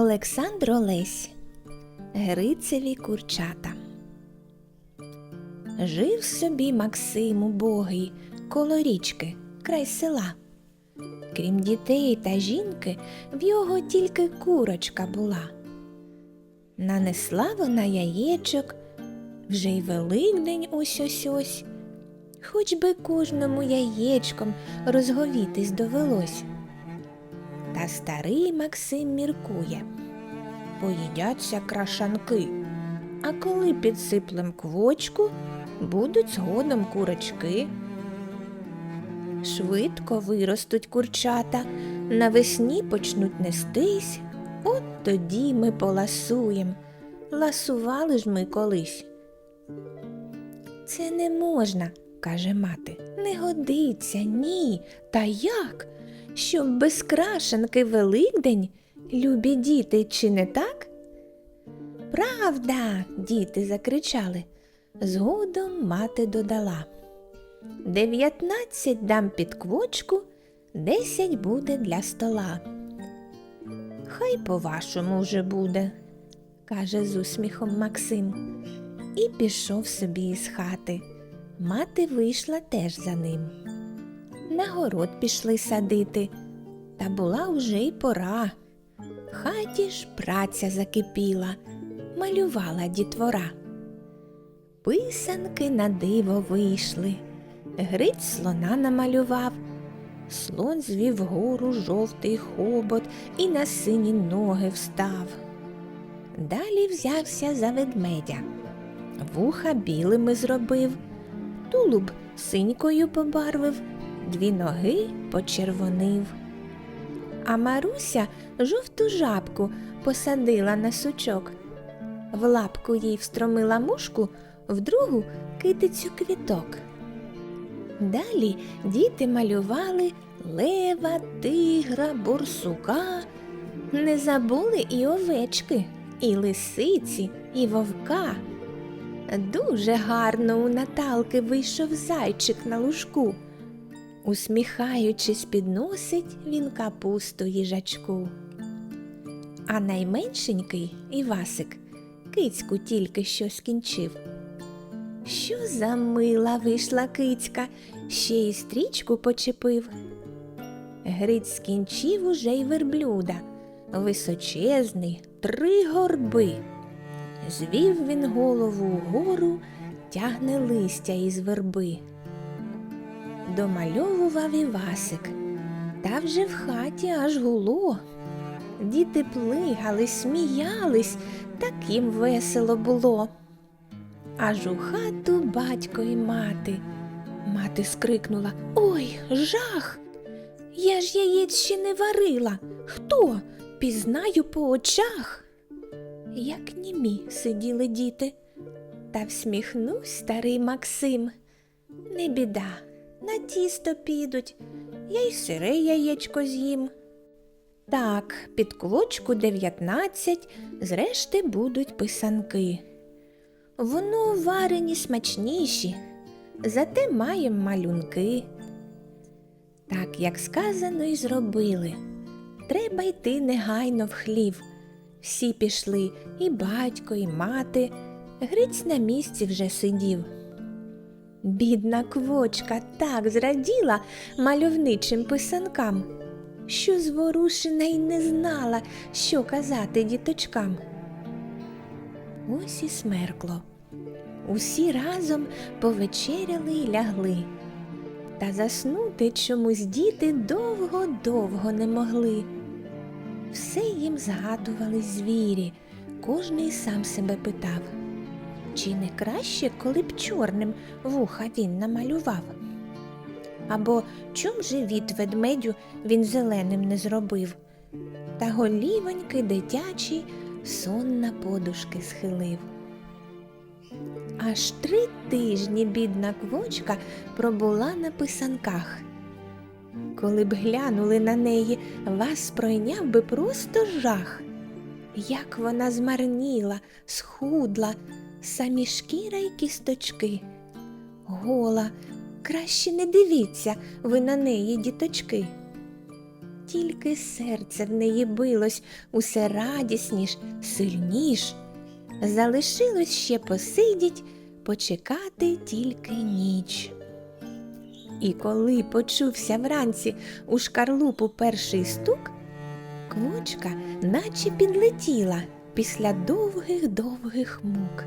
Олександр Олесь Грицеві курчата. Жив собі Максим убогий коло річки, край села. Крім дітей та жінки, в його тільки курочка була. Нанесла вона яєчок, вже й великдень ось ось ось. Хоч би кожному яєчком розговітись довелось. Та старий Максим міркує. Поїдяться крашанки, а коли підсиплем квочку, будуть згодом курочки. Швидко виростуть курчата, навесні почнуть нестись, от тоді ми поласуєм. Ласували ж ми колись. Це не можна, каже мати. Не годиться, ні. Та як? Щоб без крашенки Великдень, любі діти, чи не так? Правда, діти закричали. Згодом мати додала. Дев'ятнадцять дам під квочку, десять буде для стола. Хай по-вашому вже буде, каже з усміхом Максим, і пішов собі із хати. Мати вийшла теж за ним. На город пішли садити, та була уже й пора. В хаті ж праця закипіла, малювала дітвора. Писанки на диво вийшли. Гриць слона намалював. Слон звів вгору жовтий хобот і на сині ноги встав. Далі взявся за ведмедя. Вуха білими зробив, тулуб синькою побарвив, дві ноги почервонив. А Маруся жовту жабку посадила на сучок. В лапку їй встромила мушку, в другу китицю квіток. Далі діти малювали лева, тигра, борсука. Не забули і овечки, і лисиці, і вовка. Дуже гарно у Наталки вийшов зайчик на лужку. Усміхаючись, підносить він капусту їжачку. А найменшенький Івасик кицьку тільки що скінчив. Що за мила вийшла кицька, ще й стрічку почепив. Гриць скінчив уже й верблюда, височезний, три горби. Звів він голову вгору, тягне листя із верби. Домальовував Івасик, та вже в хаті аж гуло. Діти плигали, сміялись, так їм весело було. Аж у хату батько і мати. Мати скрикнула Ой, жах! Я ж яєць ще не варила. Хто? Пізнаю по очах. Як німі сиділи діти, та всміхнусь старий Максим. Не біда, на тісто підуть, я й сире яєчко з'їм. Так, під квочку дев'ятнадцять, зрешти будуть писанки. Воно варені смачніші, зате маєм малюнки. Так, як сказано, й зробили. Треба йти негайно в хлів. Всі пішли, і батько, і мати. Гриць на місці вже сидів. Бідна квочка так зраділа мальовничим писанкам, що зворушена й не знала, що казати діточкам. Ось і смеркло. Усі разом повечеряли й лягли. Та заснути чомусь діти довго-довго не могли. Все їм згадували звірі, кожний сам себе питав, чи не краще, коли б чорним вуха він намалював? Або чом же від ведмедю він зеленим не зробив, та голівоньки дитячі сон на подушки схилив. Аж три тижні бідна квочка пробула на писанках. Коли б глянули на неї, вас пройняв би просто жах. Як вона змарніла, схудла, самі шкіра й кісточки. Гола, краще не дивіться ви на неї, діточки. Тільки серце в неї билось усе радісніш, сильніш. Залишилось ще посидіть, почекати тільки ніч. І коли почувся вранці у шкарлупу перший стук, квочка наче підлетіла після довгих довгих мук.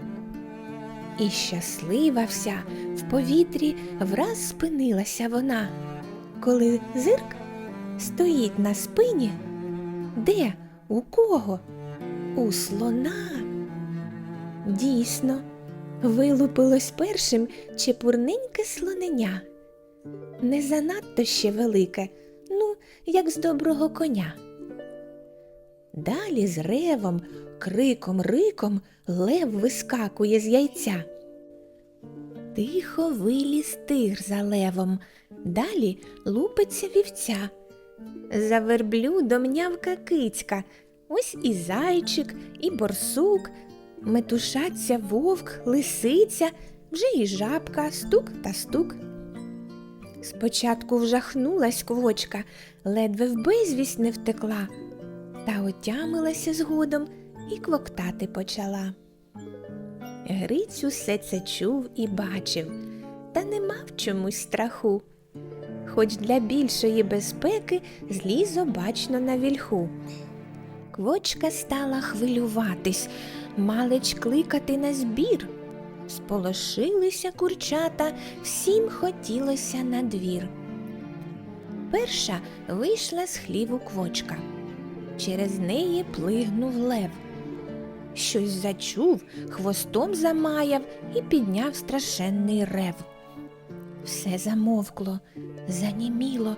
І щаслива вся в повітрі враз спинилася вона, коли зирк стоїть на спині. Де? У кого? У слона. Дійсно, вилупилось першим чепурненьке слоненя. Не занадто ще велике, ну, як з доброго коня. Далі з ревом, криком, риком лев вискакує з яйця. Тихо виліз тигр за левом, далі лупиться вівця. За верблюдом нявка кицька, ось і зайчик, і борсук, метушаться вовк, лисиця, вже і жабка, стук та стук. Спочатку вжахнулась квочка, ледве в безвість не втекла, та отямилася згодом і квоктати почала. Гриць усе це чув і бачив, та не мав чомусь страху. Хоч для більшої безпеки зліз обачно на вільху. Квочка стала хвилюватись, малич кликати на збір. Сполошилися курчата, всім хотілося на двір. Перша вийшла з хліву квочка. Через неї плигнув лев. Щось зачув, хвостом замаяв і підняв страшенний рев. Все замовкло, заніміло,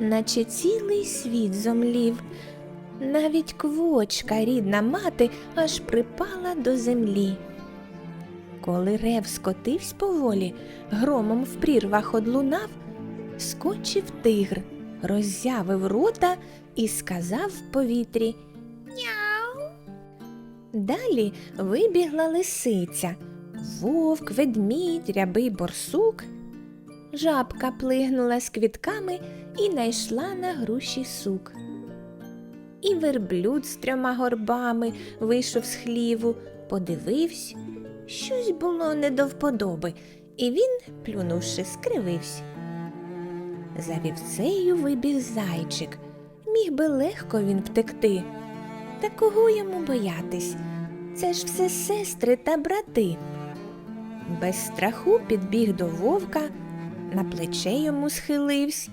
наче цілий світ зомлів. Навіть квочка, рідна мати, аж припала до землі. Коли рев скотивсь поволі, громом в прірвах одлунав, скочив тигр, роззявив рота і сказав в повітрі Няу. Далі вибігла лисиця, вовк, ведмідь, рябий борсук. Жабка плигнула з квітками і найшла на груші сук. І верблюд з трьома горбами вийшов з хліву, подивився, щось було не до вподоби, і він, плюнувши, скривився. За вівцею вибіг зайчик, міг би легко він втекти. Та кого йому боятись? Це ж все сестри та брати. Без страху підбіг до вовка, на плече йому схиливсь,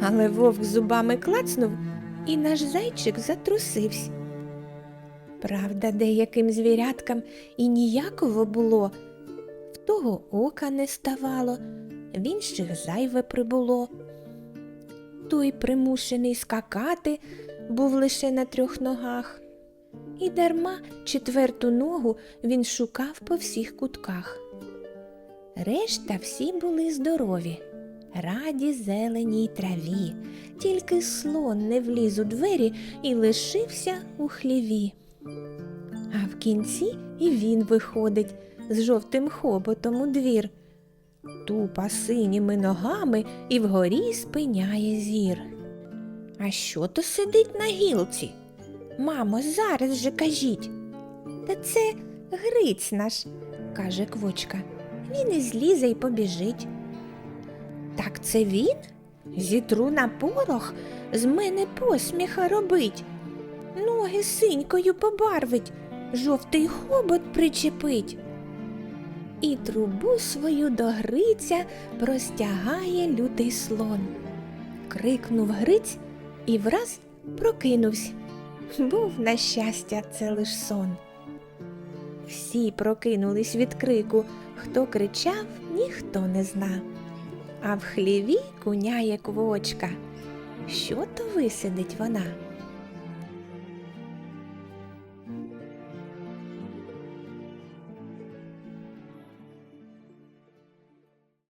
але вовк зубами клацнув, і наш зайчик затрусивсь. Правда, деяким звіряткам і ніяково було, в того ока не ставало, в інших зайве прибуло. Той примушений скакати був лише на трьох ногах, і дарма четверту ногу він шукав по всіх кутках. Решта всі були здорові, раді зеленій траві, тільки слон не вліз у двері і лишився у хліві. А в кінці і він виходить з жовтим хоботом у двір, тупа синіми ногами і вгорі спиняє зір. А що то сидить на гілці? Мамо, зараз же кажіть. Та це Гриць наш, каже квочка. Він і злізе й побіжить. Так це він? Зітру на порох, з мене посміха робить, ноги синькою побарвить, жовтий хобот причепить. І трубу свою до Гриця простягає лютий слон. Крикнув Гриць і враз прокинувся. Був, на щастя, це лиш сон. Всі прокинулись від крику, хто кричав, ніхто не зна. А в хліві куняє квочка. Що то висидить вона?